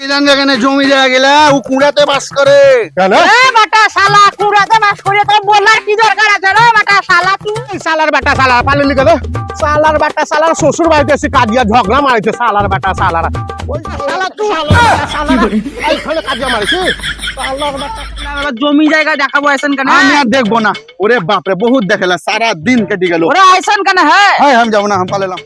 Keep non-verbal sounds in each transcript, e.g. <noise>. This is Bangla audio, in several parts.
যেখানে জমি জায়গা গেলা? ও কুড়াতে বাস করে। কেন? এ বাটা শালা কুড়াতে বাস করে তো বলার কি দরকার আছে রে বাটা শালা তুই? সালার বেটা সালার পালিলি কেন সালার বেটা সালার শ্বশুর বাড়িতে এসে কাজিয়া ঝগড়া মারিছে সালার বেটা সালার ওই শালা তুই। সালার এইখানে কাজিয়া মারিছে। জমি জায়গা দেখাবো আইসন কেন? আমি আর দেখব না। ওরে বাপরে বহুত দেখেলা সারা দিন কেটে গেল। ওরে আইসন কেন হ্যাঁ? হ্যাঁ আমি যাব না আমি পালালাম।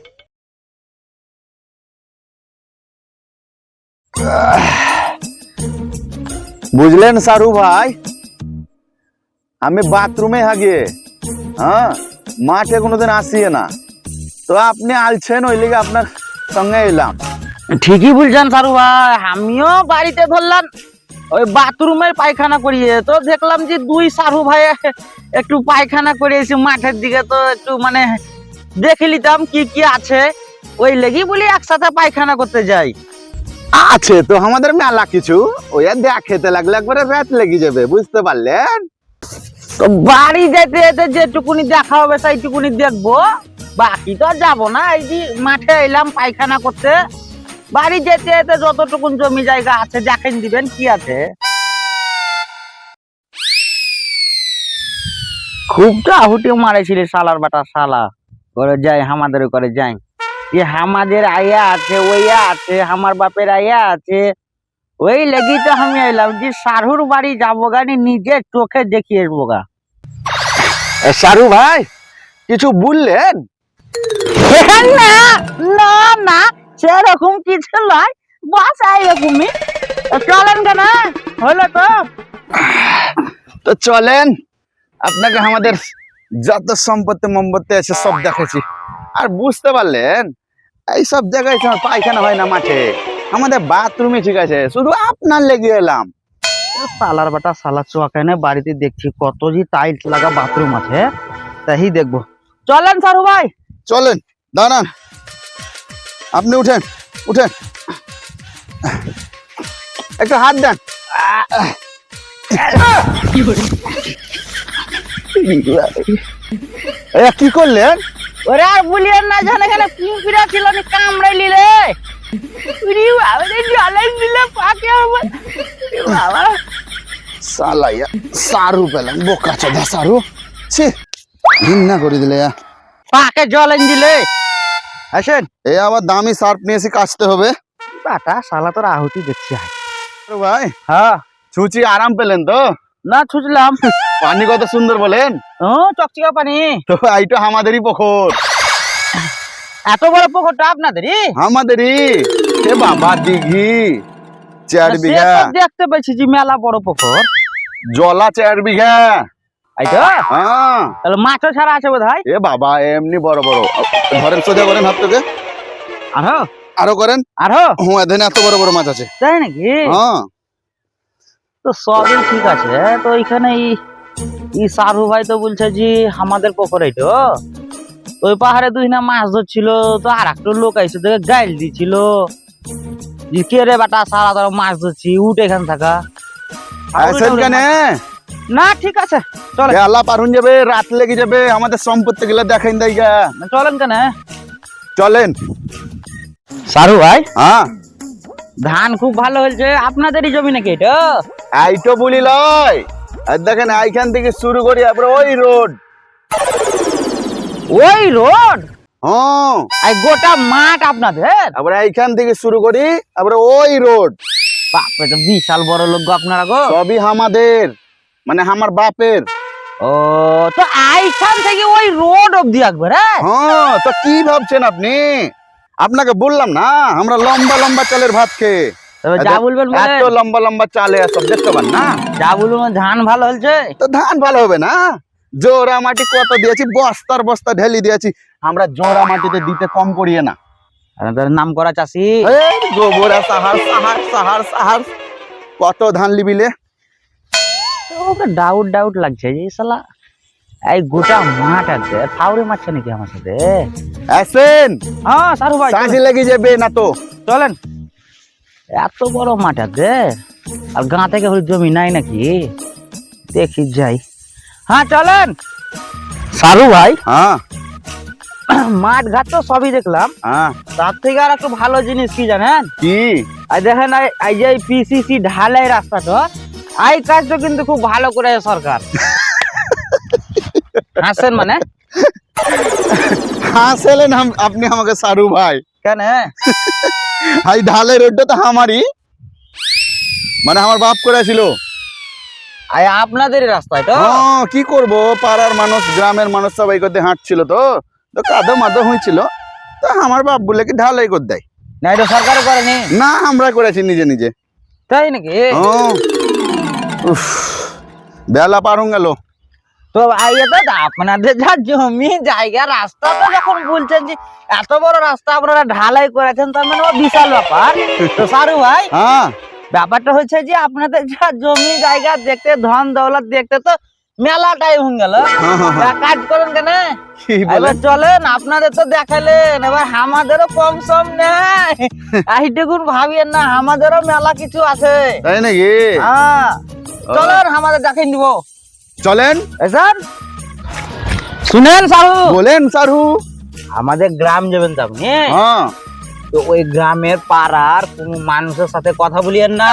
বুঝলেন সারু ভাই? আমি বাথরুমে হাগিয়ে হ্যাঁ মাঠে কোনোদিন আসিয়ে না। তো আপনি আলছেন, ওই লিগে আপনার সঙ্গে এলাম। ঠিকই বলছেন সারু ভাই, আমিও বাড়িতে ধরলাম, ওই বাথরুমের পায়খানা করিয়ে। তো দেখলাম যে দুই সারু ভাই একটু পায়খানা করিয়েছি, মাঠের দিকে তো একটু মানে দেখে নিতাম কি কি আছে। ওই লেগে বলি একসাথে পায়খানা করতে যাই। আছে তো আমাদের মেলা কিছু। ওই আর দেখেতে লাগলে একবারে রাত লেগে যাবে, বুঝতে পারলেন? তো বাড়ি যেতে যেতে যেটুকুনি দেখা হবে, সেইটুকুনি দেখব। বাকি তো আর যাব না, এই যে মাঠে এলাম, পায়খানা করতে। বাড়ি যেতে যেতে যতটুকুন জমি জায়গা আছে, দেখেন দিবেন কি আছে। খুবটা আহুটি মারেছিল শালার বাটা শালা। করে যাই আমাদের করে যাই। যে আমাদের আয়া আছে ওইয়া আছে আমার বাপের আয়া আছে। ওই লেগেই তো আমি এলাম যে সারুর বাড়ি যাব গানি নিজের চোখে দেখিয়ে আসব গা। সারু ভাই কিছু বললেন? না না না সেরকম কিছু নয় বাস এইরকমই। চলেন কেন হলো তো। তো চলেন আপনাকে আমাদের যত সম্পত্তি মম্পত্তি আছে সব দেখেছি আর বুঝতে পারলেন এই সব জায়গায় পায়খানা হয় না মাঠে। আমাদের বাথরুমে ঠিক আছে শুধু আপনার লেগে এলাম। সালার বাটা সালা চোখানে বাড়িতে দেখছি কত যে টাইলস লাগা বাথরুম আছে। তাই দেখব। চলেন সারু ভাই। চলেন দাঁড়ান। আপনি উঠেন উঠেন। একটু হাত দেন। কি করলেন? ওরে আর বলিয়েন না জানে এখানে কুম্পিরা ছিল আমি কামড়াই নিলে উরি বাবা রে জলাই দিলে পাকে আমার। বাবা। সালাইয়া সারু পেলাম বোকা চোদা সারু। ছি ঘৃণা করে দিলে। পাকে জলেন দিলে। আসেন। এ আবার দামি সার্ফ নিয়ে এসে কাচতে হবে। বাটা শালা তোর আহুতি দেখছি। ভাই হ্যাঁ। ছুচি আরাম পেলেন তো? না ছুটলাম পানি কত সুন্দর বলেন। ও চকচকা পানি। তো এইটা আমাদেরই পুকুর। এত বড় পুকুরটা আপনাদেরই? আমাদেরই। এ বাবা দিঘি চার বিঘা। দেখতে পেয়েছি যে মেলা বড় পুকুর। জলা চার বিঘা। এই হ্যাঁ। তাহলে মাছও ছাড়া আছে বোধ হয় এ বাবা এমনি বড় বড়। ধরেন সোজা করেন হাত থেকে। আরও? আরও করেন। আরও? হুঁ এখানে এত বড় বড় মাছ আছে। তাই নাকি? হ্যাঁ। তো সবই ঠিক আছে। তো এখানে ই ই সারু ভাই তো বলছে যে আমাদের পুকুরে তো। ওই পাহাড়ে দুই না মাছ ধরছিল তো আর একটা লোক আইসে দেখে গাইল দিছিল। কে রে বেটা সারা তোর মাছ ধরছি উঠ এখান থাকা। না ঠিক আছে চলে আল্লাহ পারুন যাবে রাত লেগে যাবে আমাদের সম্পত্তি গুলো দেখেন দেয়গা চলেন কেন? চলেন। সারু ভাই? হ্যাঁ। ধান খুব ভালো হয়েছে। আপনাদেরই জমি নাকি এটা? এইটো বলি লয়। আর দেখেন এইখান থেকে শুরু করি তারপরে ওই রোড। ওই রোড? হ্যাঁ। আর গোটা মাঠ আপনাদের? তারপরে এইখান থেকে শুরু করি তারপরে ওই রোড। বাপরে তো বিশাল বড় লোক আপনারা গো। সবই আমাদের মানে আমার বাপের। ও তো এইখান থেকে ওই রোড অব্দি একবার হ্যাঁ? হ্যাঁ তো কি ভাবছেন আপনি? আপনাকে বললাম না আমরা লম্বা লম্বা চালের ভাত খেয়ে। যা বলবেন এত লম্বা লম্বা চালে সব দেখতে পান না? যা বলবেন ধান ভালো হয়েছে তো ধান ভালো হবে না? জোড়া মাটি কত দিয়েছি? বস্তার বস্তা ঢেলি দিয়েছি। আমরা জোড়া মাটিতে দিতে কম করিয়ে না। নাম করা চাষি। গোবরা সাহার সাহার সাহার সাহার। কত ধান লিবিলে ওকে ডাউট ডাউট লাগছে যে শালা। এই গোটা মাঠ আছে ফাউরে মারছে নাকি আমার সাথে? আসেন হ্যাঁ সারু ভাই সাঁঝি লেগে যাবে না তো। চলেন। এত বড় মাঠ আছে আর গাঁ থেকে জমি নাই নাকি? দেখি যাই। হ্যাঁ চলেন। সারু ভাই হ্যাঁ। মাঠ ঘাট তো সবই দেখলাম। হ্যাঁ। তার থেকে আর একটু ভালো জিনিস কি জানেন? কি? দেখেন এই যে পিসিসি ঢালাই রাস্তাটা এই কাজটা কিন্তু খুব ভালো করে সরকার। <laughs> হাসেন মানে? হাসেলেন আপনি আমাকে সারু ভাই। কেন? এই ঢালাই রোডটা তো আমারই। মানে আমার বাপ করেছিল এই আপনাদের রাস্তায় তো। হ্যাঁ কি করব? পাড়ার মানুষ গ্রামের মানুষ সবাই করতে হাঁটছিল তো। তো কাদো মাদো হয়েছিল তো আমার বাপ বলে কি ঢালাই করে দেয়। না এটা সরকার করেনি। না আমরা করেছি নিজে নিজে। তাই নাকি? হ্যাঁ। উফ, বেলা পার হয়ে গেল। তো আইয়ে তো আপনাদের যা জমি জায়গা রাস্তা তো যখন বলছেন যে এত বড় রাস্তা আপনারা ঢালাই করেছেন তার মানে বিশাল ব্যাপার। তো সারু ভাই হ্যাঁ। ব্যাপারটা হচ্ছে যে আপনাদের যা জমি জায়গা দেখতে ধন দৌলত দেখতে তো মেলা টাইম হয়ে গেল। হ্যাঁ, হ্যাঁ, কাজ করেন কেন? এবার চলেন আপনাদের তো দেখালেন এবার আমাদেরও কম সম নেই। এইটুকুন ভাবিয়েন না আমাদেরও মেলা কিছু আছে। তাই নাকি? হ্যাঁ। চলেন আমাদের দেখাই নিব। চলেন। স্যার শুনেন সারু বলেন সারু আমাদের গ্রাম যাবেন তো আপনি হ্যাঁ। তো ওই গ্রামের পাড়ার কোন মানুষের সাথে কথা বলিয়েন না।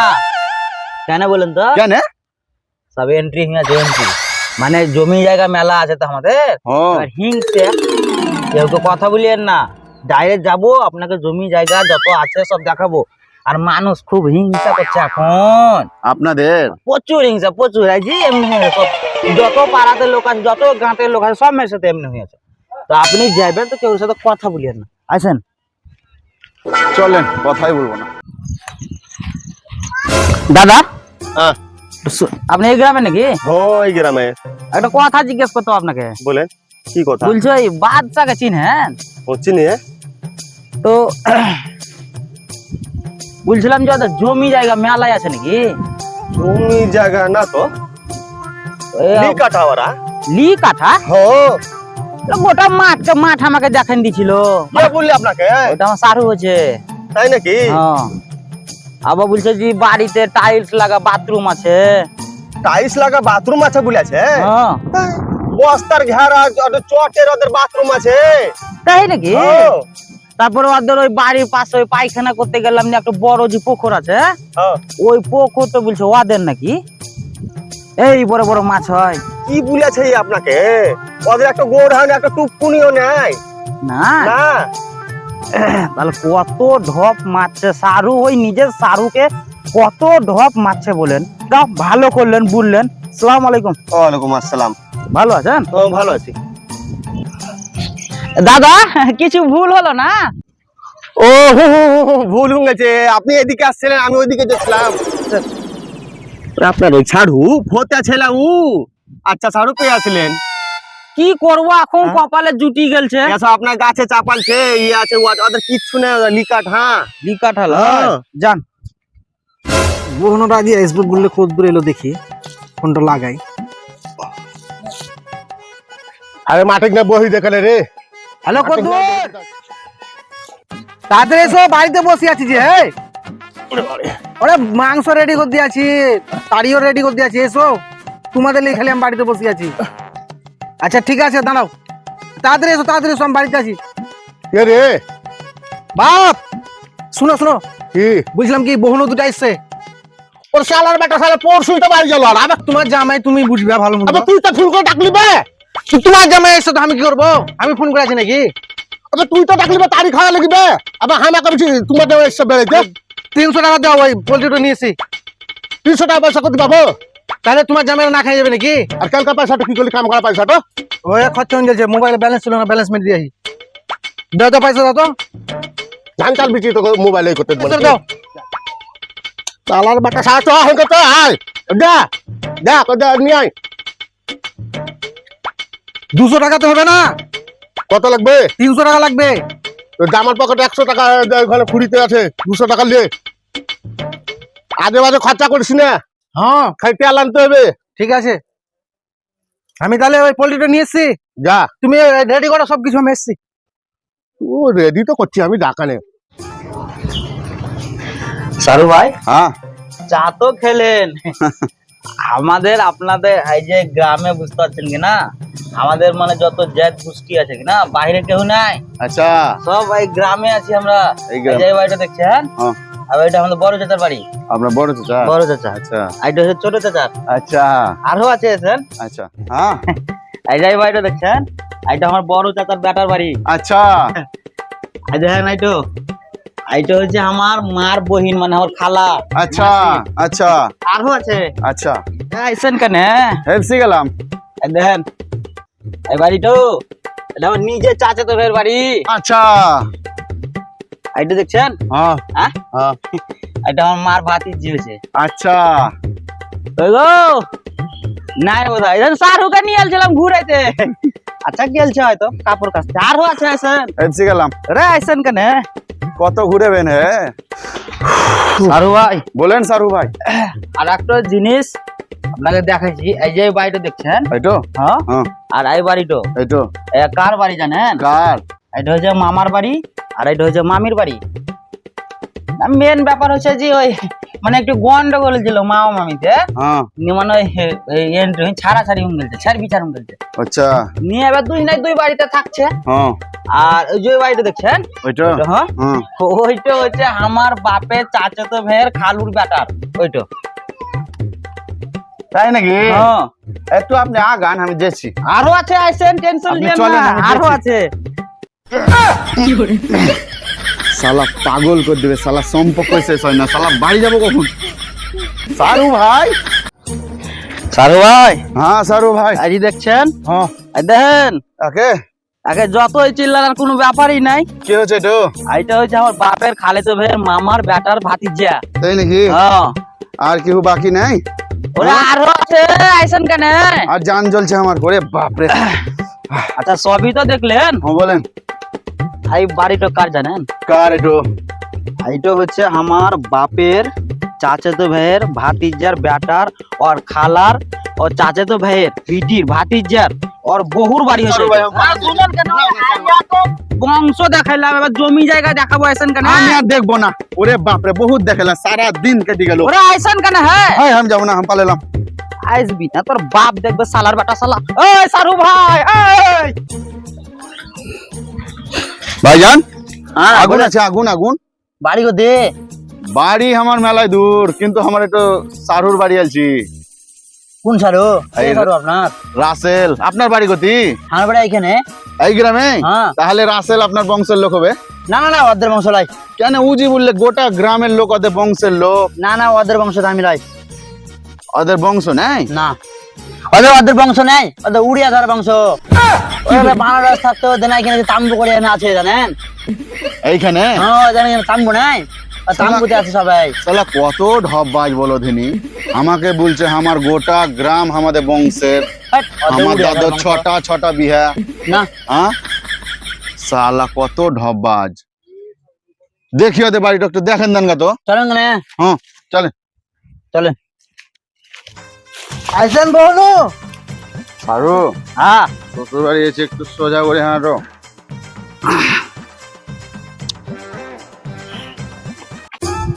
কেন বলেন তো? কেন? সব এন্ট্রি আছে এন্ট্রি মানে জমি জায়গা মেলা আছে তো আমাদের। হ্যাঁ হিংসে কেউ তো কথা বলিয়েন না। ডাইরেক্ট যাব আপনাকে জমি জায়গা যত আছে সব দেখাবো। আর মানুষ খুব হিংসা করছে এখন। আপনাদের? প্রচুর হিংসা প্রচুর। এই এমনি হয়ে যত পাড়াতে লোক আছে যত গাঁতের লোক আছে সব মেয়ের সাথে এমনি হয়েছে তো আপনি যাবেন তো কেউ সাথে কথা বলিয়েন না। আসেন। চলেন কথাই বলব না। দাদা? হ্যাঁ। আপনি এই গ্রামে নাকি? ওই গ্রামে। একটা কথা জিজ্ঞেস করতো আপনাকে। বলেন কি কথা? বলছো এই বাদশাকে চিনেন? হচ্ছে নিয়ে তো বলছিলাম যে জমি জায়গা মেলায় আছে নাকি? জমি জায়গা না তো। এই কাটা ওরা লি কাঠা হো। গোটা মাঠ মাঠ আমাকে দেখেন দিছিল। কে বললি আপনাকে? ওটা আমার সারু হয়েছে তাই নাকি? হ্যাঁ আবার বলছে যে বাড়িতে টাইলস লাগা বাথরুম আছে। টাইলস লাগা বাথরুম আছে বলেছে হ্যাঁ বস্তার ঘেরা চটের ওদের বাথরুম আছে। তাই নাকি? তারপরে ওদের ওই বাড়ির পাশে ওই পায়খানা করতে গেলাম না একটা বড় যে পুকুর আছে ওই ওই তো বলছে ওদের নাকি? এই বড় বড় মাছ হয়। কি বলেছে আপনাকে? ওদের একটা গোড় হয় না একটা টুকুনিও নেই। না। না। তাহলে কত ঢপ মারছে সারু ওই নিজের সারুকে কত ঢপ মারছে বলেন। ভালো করলেন বললেন। সালাম আলাইকুম। ওয়ালাইকুম আসসালাম। ভালো আছেন? ভালো আছি। দাদা কিছু ভুল হলো না? ও হু, হু, হু, হু, ভুল হয়ে গেছে আপনি এদিকে আসছিলেন আমি ওইদিকে যাচ্ছিলাম। আপনার ওই ছাড়ু ভোতে ছেলে উ? আচ্ছা ছাড়ু পেয়ে আসলেন। কি করব এখন? হ্যাঁ? কপালে জুটি গেলছে। আপনার গাছে চাপালছে ইয়ে আছে ও আছে, ওদের কিচ্ছু নেই ওদের লিকাট হ্যাঁ? লিকাঠাল হ্যাঁ। যান। বহনটা দিয়ে আসবে বললে কত দূর এলো দেখি ফোনটা লাগাই। আরে মাঠে না বহি দেখালে রে। হ্যালো কত তাড়াতাড়ি এসো বাড়িতে বসে আছি যে হ্যাঁ ওরে মাংস রেডি করে দিয়েছি তাড়িও রেডি করে দিয়েছি এসো। তোমাদের লিয়ে খালি আমি বাড়িতে বসে আছি। আচ্ছা ঠিক আছে দাঁড়াও। তাড়াতাড়ি এসো তাড়াতাড়ি এসো আমি বাড়িতে আছি। কে রে? বাপ! শুনো শুনো। কি? বুঝলাম কি বহুন দুটা এসছে। ওর শালার বেটা শালা পরশুই তো বাড়ি গেল আর। আবার তোমার জামাই তুমি বুঝবে ভালো মতো তুই তো ফোন করে ডাকলি বে। তোমার জামাই এসছে তো আমি কি করব? আমি ফোন করে আছি নাকি? আবার তুই তো ডাকলি বে তারিখ খাওয়া লাগবে। আবার হামা করছি তোমার দেওয়া এসে বেড়াইতে। তিনশো টাকা দাও ওই পোলট্রিটা নিয়েছি। তিনশো টাকা পয়সা করতে পাবো? তাহলে তোমার জামাই না খাই যাবে নাকি? আর কালকা পয়সাটা কি করলি কাম করা পয়সাটা ওই খরচা হয়ে যাচ্ছে মোবাইলে ব্যালেন্স ছিল না ব্যালেন্স মেরে দিয়ে আসি দাও তো পয়সা দাও তো। ধান চাল বিক্রি তো মোবাইলে করতে পয়সা দাও। শালার বেটা সাহায্য হয় কত আয়। দা দা কত নিয়ে আয়। দুশো টাকা তো হবে না। কত লাগবে? তিনশো টাকা লাগবে। জামার পকেটে একশো টাকা ওখানে ফুরিতে আছে। দুশো টাকা নিয়ে আজে বাজে খরচা করিস না। হ্যাঁ। খাই তেল আনতে হবে। ঠিক আছে। আমি তাহলে ওই পোলট্রিটা নিয়ে এসছি। যা। তুমি রেডি করো সবকিছু আমি এসছি। ও রেডি তো করছি আমি ডাকানে সারু ভাই হ্যাঁ। চা তো খেলেন। <laughs> আমাদের আপনাদের এই যে গ্রামে বুঝতে পারছেন কি না? আমাদের মানে যত জাত গোষ্ঠী আছে কি না বাইরে কেউ নাই। আচ্ছা। সব এই গ্রামে আছি আমরা। এই যে বাড়িটা দেখছেন? হ্যাঁ। আর আমাদের বড় চাচার বাড়ি। আপনার বড় চাচা? বড় চাচা। আচ্ছা। এটা হচ্ছে ছোট চাচার। আচ্ছা। আরও আছে আচ্ছা। হ্যাঁ। এই যে বাড়িটা দেখছেন? আমার বড় চাচার বেটার বাড়ি। আচ্ছা। এই দেখেন এইটো। এইটা হচ্ছে আমার মার বহিন মানে আমার খালা। আচ্ছা আচ্ছা। আরও আছে। আচ্ছা। আইসেন কেন হেলসি গেলাম। এই দেখেন এই বাড়িটো এটা আমার নিজের চাচা তো ভাইয়ের বাড়ি। আচ্ছা। এইটা দেখছেন? হ্যাঁ। হ্যাঁ? হ্যাঁ। এটা আমার মার ভাতিজি হয়েছে। আচ্ছা। নাই বোধ হয়। শাহরুখে নিয়ে এলছিলাম ঘুরাইতে। আচ্ছা গেলছে হয়তো কাপড় কাচতে। আরও আছে আইসেন। হেলসি গেলাম। রে আইসেন কেন কত ঘুরেবেন হ্যাঁ সারু ভাই। বলেন সারু ভাই। আর একটা জিনিস আপনাকে দেখাইছি এই যে বাড়িটা দেখছেন? এইটো? হ্যাঁ? হ্যাঁ। আর এই বাড়িটো? এইটো? এ কার বাড়ি জানেন? কার? এটা হচ্ছে মামার বাড়ি আর এটা হচ্ছে মামির বাড়ি। মেন ব্যাপার হচ্ছে যে ওই মানে একটু গন্ডগোল ছিল মামা মামিতে। হ্যাঁ। মানে ওই এন্ট্রি ছাড়া ছাড়ি হয়ে গেছে ছাড় বিচার হয়ে গেছে। আচ্ছা। নিয়ে এবার দুই নাই দুই বাড়িতে থাকছে। হ্যাঁ। আর ওই যে বাড়িটা দেখছেন? ওইটা, হ্যাঁ। হ্যাঁ। ওইটা হচ্ছে আমার বাপের চাচাতো ভাইয়ের খালুর ব্যাটার ওইটা। তাই নাকি? হ্যাঁ। একটু আপনি আগান আমি যেছি আরও আছে আইসেন টেনশন আপনি নেন চলেন, না আমি শালা পাগল করে দেবে সালা সম্পর্ক শেষ হয় না সালা বাড়ি যাব কখন? সারু ভাই। সারু ভাই। হ্যাঁ সারু ভাই। আজ দেখছেন? হ্যাঁ। দেখেন। ওকে আগে যতই চিল্লানোর কোনো ব্যাপারই নাই। কি হচ্ছে তো এইটা হচ্ছে আমার বাপের খালেতো ভাইয়ের মামার বেটার ভাতিজা। তাই নাকি? হ্যাঁ। আর কেউ বাকি নাই? ওরা আরও আছে আইসেন কেন? আর জান জ্বলছে আমার করে বাপরে। আচ্ছা সবই তো দেখলেন? হ্যাঁ বলেন। এই বাড়িটা কার জানেন? কার এটো এইটা হচ্ছে আমার বাপের চাচাতো ভাইয়ের ভাতিজার বেটার ওর খালার ও চাচাতো ভাইয়ের পিটির ভাতিজার ওর বহুর বাড়ি ভাই। হ্যাঁ, তো বংশ দেখাইলাম এবার জমি জায়গা দেখাবো আইসেন কেন? আমি আর দেখব না। ওরে বাপরে বহুত দেখালাম সারা দিন কেটে গেল। ওরা আইসেন কেন হ্যাঁ হ্যাঁ আমি যাব না আমি পালালাম আইসবি না তোর বাপ দেখবে সালার বেটা সালা। ওই সারু ভাই এই! ভাইজান? হ্যাঁ, আগুন আছে আগুন আগুন। বাড়ি গো দে বাড়ি আমার মেলায় দূর কিন্তু আমার একটু সারুর বাড়ি আলছি কোন সারু? সারু আপনার? রাসেল। আপনার বাড়ি গতি আমার বাড়ি এখানে এই গ্রামে? হ্যাঁ। তাহলে রাসেল আপনার বংশের লোক হবে। না না না ওদের বংশ লাই। কেন উজি বললে গোটা গ্রামের লোক ওদের বংশের লোক? না না ওদের বংশ আমি লাই। ওদের বংশ নাই? না। ওদের ওদের বংশ নেই ওদের উড়িয়া ধর বংশ। ওদের বাংলাদেশ থাকতো ওদের না এখানে তাম্বু করে এখানে আছে জানেন? এইখানে? হ্যাঁ ওদের তাম্বু নাই? তাম্বুতে আছে সবাই। সালা কত ঢপ বলো ধিনি। আমাকে বলছে আমার গোটা গ্রাম আমাদের বংশের। আমার দাদু ছটা ছটা বিহা না। হ্যাঁ সালা কত ঢপবাজ দেখি ওদের বাড়িটা একটু দেখেন দেন গা তো। চলেন হ্যাঁ চলেন। চলেন। আইসেন বহনু আরও হ্যাঁ। শ্বশুর বাড়ি এসে একটু সোজা করে হাঁটো।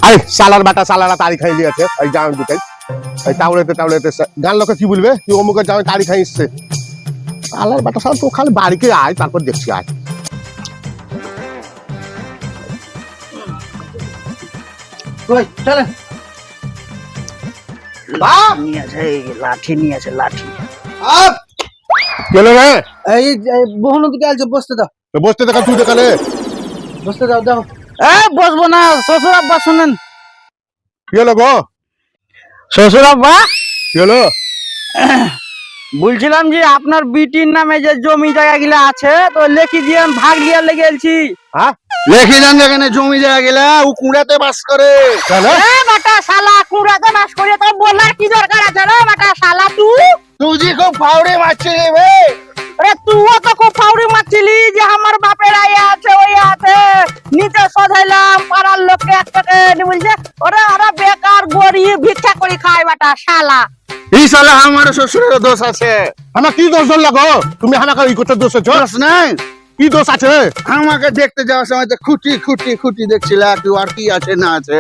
আরে সালার বাটা সালারা তাড়ি খাই দিয়েছে জাম দুটাই। টাউলেতে টাউলেতে গান লোকে কি বলবে? কি অমুকের জামে তাড়ি খাই এসছে? সালার বাটা সাল তো খালি বাড়িতে আয় তারপর দেখছি আয়। চলেন লাঠি নিয়ে আছে লাঠি। আপ! কেন রে? এই এই বহনু আলছে বসতে দাও। তো বসতে দেখা তুই দেখালে বসতে দাও দাও। এ বসবো না শ্বশুর আব্বা শুনেন। কি হলো গো? শ্বশুর আব্বা? কি হলো বলছিলাম যে আপনার বিটির নামে যে জমি জায়গা গুলা আছে তো লেখি দিয়ে আমি ভাগ লিয়ার লেগে এলছি হ্যাঁ? লেখি যান যেখানে জমি জায়গা গেলা ও কুড়াতে বাস করে। বাটা শালা কুড়াতে বাস করে তো বলার কি দরকার আছে রে বাটা শালা তুই? তুই খুব ফাউড়ে মারছি রে আরে তুইও তো খুব ফাউরি মারছিলি যে আমার বাপের আয়া আছে ওই আছে নিচে সজাইলাম পাড়ার লোককে এক টাকা বলছে ওরা ওরা বেকার গরিব ভিক্ষা করে খায় বাটা শালা এই সালা আমার শ্বশুরের দোষ আছে আমার কি দোষ ধরলা গো তুমি আমাকে এই করতে দোষ দোষ নাই কি দোষ আছে আমাকে দেখতে যাওয়ার সময় তো খুঁটি খুঁটি খুঁটি দেখছিলা কেউ আর কি আছে না আছে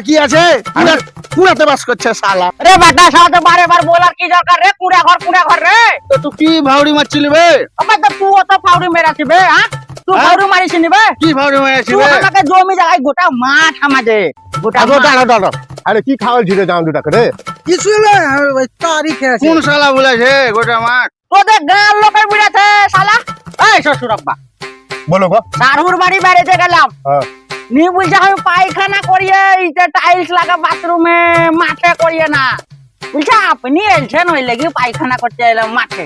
কি আছে? কুড়া- কুড়াতে বাস করছে শালা। রে বাটা শালা তো বারে বার বলার কি দরকার রে? কুড়া ঘর কুড়া ঘর রে? তো তুই কি ভাউড়ি মারছিলি বে? আমার তো তুইও তো ফাউরি মেরাছি বে হ্যাঁ? তুই হ্যাঁ? ফাউরি মারিস নি বে? কি ভাউড়ি মারছিলি তুই আমাকে জমি জায়গায় গোটা মাঠ আমাদের গোটা দাঁড়া দাঁড়া আরে কি খাওয়াল ঝিরে জাম দুটাকে রে? কিছু না তারিখে আছে কোন শালা বলেছে গোটা মাঠ? তোদের গাঁর লোকের বুঝাতে শালা। এই শ্বশুর আব্বা। বলো গো। সারুর বাড়ি বেড়াতে গেলাম। হ্যাঁ। নি বলছে আমি পায়খানা করিয়ে এইটা টাইলস লাগা বাথরুমে মাঠে করিয়ে না। বলছে আপনি এলছেন ওই লেগে পায়খানা করতে এলাম মাঠে।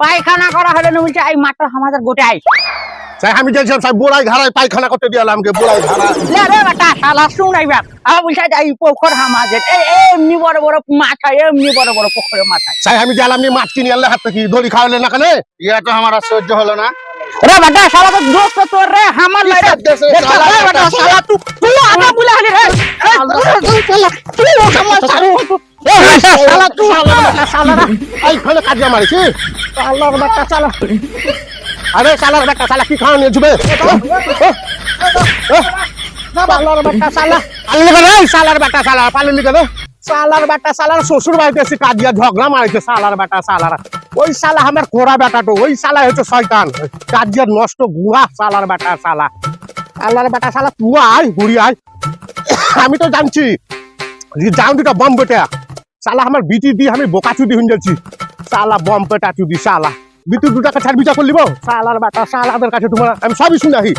পায়খানা করা হলে না বলছে এই মাঠটা আমাদের গোটাই আমি যাইছিলাম সাহেব বোড়াই ঘাড়ায় পায়খানা করতে দিয়ে আমাকে বোড়াই ঘাড়া লে রে বেটা শালা শুনাই আমার বলছে এই পোখর আমাদের এই এমনি বড় বড় মাছ হয় এমনি বড় বড় পুকুরে মাছ সাই আমি গেলাম নিয়ে মাছ কিনে আনলে হাত থেকে দড়ি খাওয়ালে না কেন? ইয়া তো আমার সহ্য হলো না। রে বেটা শালা তো দোস্ত তোর রে হামার লয় রে দেশে দেখ, শালা রে বেটা শালা তুই তুই আগে বলে হলি রে তুই আমার শালা এ বেটা শালা তুই শালা রে এইখানে কাজিয়া মারিছি শালার বেটা শালা আরে শালার বেটা শালা কি খাওয়া নিয়ে যাবে শালার বেটা শালা গেলে শালার বেটা শালা পালিয়ে গেলে শালার বেটা সালার শ্বশুর বাড়িতে এসে কাজিয়া ঝগড়া মারিছে সালার বেটা শালার ওই সালা আমার কোরা বেটা তো ওই শালা হচ্ছে শয়তান। কাজিয়ার নষ্ট গুড়া সালার বেটা সালা সালার বেটা সালা তুই আয়, ঘুরি আয়। আমি তো জানছি যাও দুটা বম বেটা। সালা আমার বিটি দিয়ে আমি বোকা চুদি হয়ে যাচ্ছি। সালা বম পেটা চুদি সালা বিটু দুটাকে ছাড় বিচার করলিব সালার বেটা শালাদের কাছে তোমার আমি সবই শুনাহি।